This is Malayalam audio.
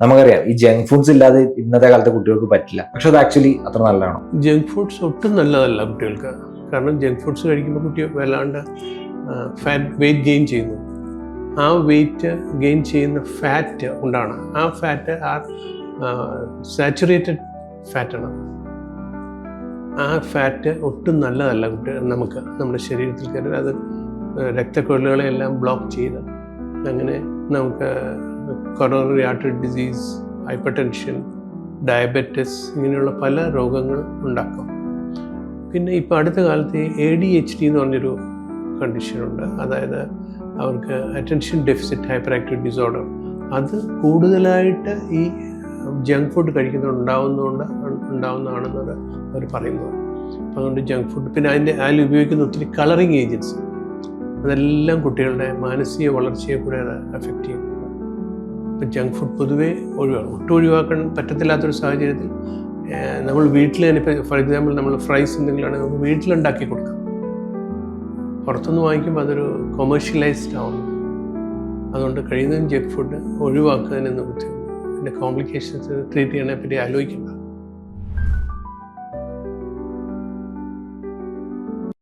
നമുക്കറിയാം ഈ ജങ്ക് ഫുഡ്സ് ഇല്ലാതെ ഇന്നത്തെ കാലത്തെ കുട്ടികൾക്ക് പറ്റില്ല. പക്ഷെ അത് ആക്ച്വലി അത്ര നല്ലതാണോ? ജങ്ക് ഫുഡ്സ് ഒട്ടും നല്ലതല്ല കുട്ടികൾക്ക്. കാരണം ജങ്ക് ഫുഡ്സ് കഴിക്കുമ്പോൾ കുട്ടി വല്ലാണ്ട് ഫാറ്റ് വെയിറ്റ് ഗെയിൻ ചെയ്യുന്നു. ആ വെയിറ്റ് ഗെയിൻ ചെയ്യുന്ന ഫാറ്റ് ഉണ്ടാണ് ആ ഫാറ്റ് ആ സാച്ചുറേറ്റഡ് ഫാറ്റാണ് ആ ഫാറ്റ് ഒട്ടും നല്ലതല്ല കുട്ടി നമുക്ക് നമ്മുടെ ശരീരത്തിൽ കയറി അത് രക്തക്കൊഴലുകളെല്ലാം ബ്ലോക്ക് ചെയ്ത് അങ്ങനെ നമുക്ക് coronary artery disease hypertension diabetes ഇങ്ങനെയുള്ള പല രോഗങ്ങൾ ഉണ്ടാക്കും. പിന്നെ ഇപ്പോൾ അടുത്ത കാലത്ത് എ ഡി എച്ച് ഡി എന്ന് പറഞ്ഞൊരു കണ്ടീഷനുണ്ട് അതായത് അവർക്ക് attention deficit hyperactive disorder അത് കൂടുതലായിട്ട് ഈ ജങ്ക് ഫുഡ് കഴിക്കുന്നത് ഉണ്ടാവുന്നതുകൊണ്ട് ഉണ്ടാവുന്നതാണെന്നത് അവർ പറയുന്നത് അതുകൊണ്ട് ജങ്ക് ഫുഡ് പിന്നെ അതിന്റെ അതിൽ ഉപയോഗിക്കുന്ന ഒത്തിരി കളറിങ് ഏജൻസ് അതെല്ലാം കുട്ടികളുടെ മാനസിക വളർച്ചയെ കൂടെ അത് ഇപ്പം ജങ്ക് ഫുഡ് പൊതുവേ ഒഴിവാക്കും ഒട്ടും ഒഴിവാക്കാൻ പറ്റത്തില്ലാത്തൊരു സാഹചര്യത്തിൽ നമ്മൾ വീട്ടിൽ തന്നെ ഇപ്പോൾ ഫോർ എക്സാമ്പിൾ നമ്മൾ ഫ്രൈസ് എന്തെങ്കിലുമാണെങ്കിൽ നമുക്ക് വീട്ടിലുണ്ടാക്കി കൊടുക്കാം. പുറത്തുനിന്ന് വാങ്ങിക്കുമ്പോൾ അതൊരു കൊമേഴ്ഷ്യലൈസ്ഡ് ആവും. അതുകൊണ്ട് കഴിയുന്നതും ജങ്ക് ഫുഡ് ഒഴിവാക്കുന്നതിന് നമുക്ക് അതിന്റെ കോംപ്ലിക്കേഷൻസ് ട്രീറ്റ് ചെയ്യണതിനെ പറ്റി ആലോചിക്കണം